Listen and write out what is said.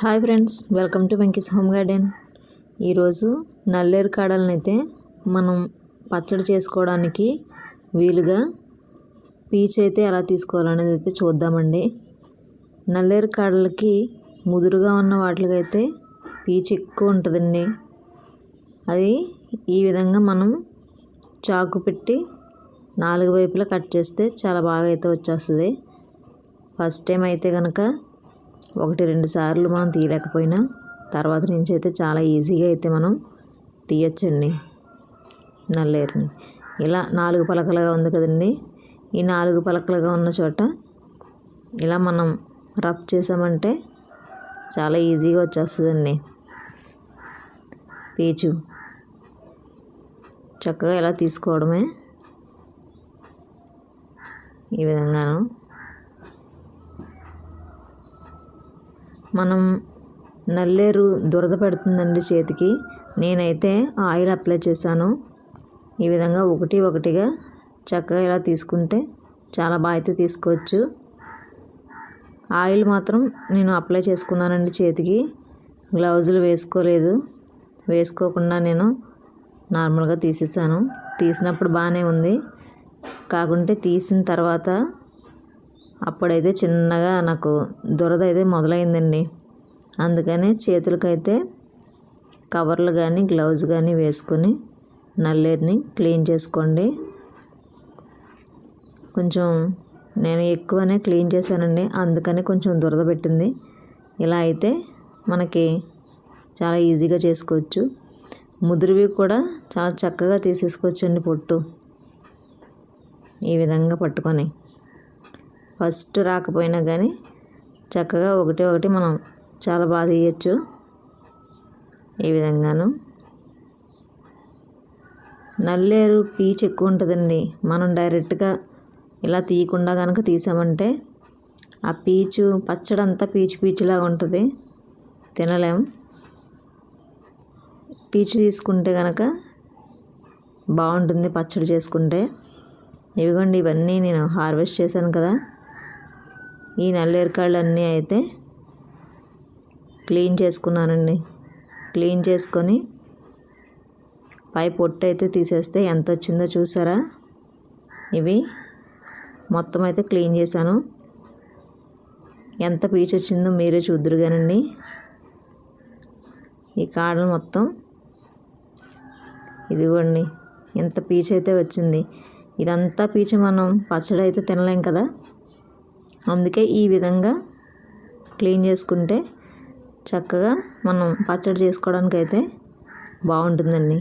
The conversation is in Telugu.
Hi friends welcome to Venky's home garden. ఈరోజు నల్లేరు కాడలనైతే అయితే మనం పచ్చడి చేసుకోవడానికి వీలుగా పీచ్ అయితే ఎలా తీసుకోవాలనేది అయితే చూద్దామండి. నల్లేరు కాడలకి ముదురుగా ఉన్న వాటికైతే పీచ్ ఎక్కువ ఉంటుందండి. అది ఈ విధంగా మనం చాకు పెట్టి నాలుగు వైపులా కట్ చేస్తే చాలా బాగా అయితే వచ్చేస్తుంది. ఫస్ట్ టైం అయితే కనుక ఒకటి రెండు సార్లు మనం తీయలేకపోయినా తర్వాత నుంచి అయితే చాలా ఈజీగా అయితే మనం తీయొచ్చండి నల్లేరుని. ఇలా నాలుగు పలకలుగా ఉంది కదండి. ఈ నాలుగు పలకలుగా ఉన్న చోట ఇలా మనం రబ్ చేసామంటే చాలా ఈజీగా వచ్చేస్తుందండి. పీచు. చక్కగా ఇలా తీసుకోవడమే ఈ విధంగాను మనం నల్లేరు దురద పెడుతుందండి చేతికి. నేనైతే ఆయిల్ అప్లై చేశాను. ఈ విధంగా ఒకటి ఒకటిగా చక్కగా ఇలా తీసుకుంటే చాలా బాగా అయితే తీసుకోవచ్చు. ఆయిల్ మాత్రం నేను అప్లై చేసుకున్నానండి చేతికి. గ్లౌజులు వేసుకోలేదు. వేసుకోకుండా నేను నార్మల్గా తీసేసాను తీసినప్పుడు బాగానే ఉంది. కాకుంటే తీసిన తర్వాత అప్పుడైతే చిన్నగా నాకు దురద అయితే మొదలైందండి. అందుకని చేతులకైతే కవర్లు కానీ గ్లౌజ్ కానీ వేసుకొని నల్లేరుని క్లీన్ చేసుకోండి. కొంచెం నేను ఎక్కువనే క్లీన్ చేశానండి. అందుకని కొంచెం దురద పెట్టింది. ఇలా అయితే మనకి చాలా ఈజీగా చేసుకోవచ్చు. ముదురువి కూడా చాలా చక్కగా తీసేసుకోవచ్చండి పొట్టు. ఈ విధంగా పట్టుకొని. ఫస్ట్ రాకపోయినా కానీ చక్కగా ఒకటి ఒకటి మనం చాలా బాగా తీయచ్చు. ఈ విధంగాను. నల్లేరు పీచు ఎక్కువ ఉంటుందండి. మనం డైరెక్ట్గా ఇలా తీయకుండా కనుక తీసామంటే ఆ పీచు పచ్చడి అంతా పీచు పీచులాగా ఉంటుంది. తినలేం. పీచు తీసుకుంటే కనుక బాగుంటుంది పచ్చడి చేసుకుంటే. ఇవిగోండి ఇవన్నీ నేను హార్వెస్ట్ చేశాను కదా. ఈ నల్లేరుకాయలన్నీ అయితే క్లీన్ చేసుకున్నానండి. క్లీన్ చేసుకొని పై పొట్టు అయితే తీసేస్తే ఎంత వచ్చిందో చూసారా? ఇవి మొత్తం అయితే క్లీన్ చేశాను. ఎంత పీచు వచ్చిందో మీరే చూద్దరుగానండి. ఈ కాడలు మొత్తం ఇదిగోండి ఎంత పీచు అయితే వచ్చింది. ఇదంతా పీచు మనం పచ్చడి అయితే తినలేం కదా? అందుకే ఈ విధంగా క్లీన్ చేసుకుంటే చక్కగా మనం పచ్చడి చేసుకోవడానికి అయితే బాగుంటుందండి.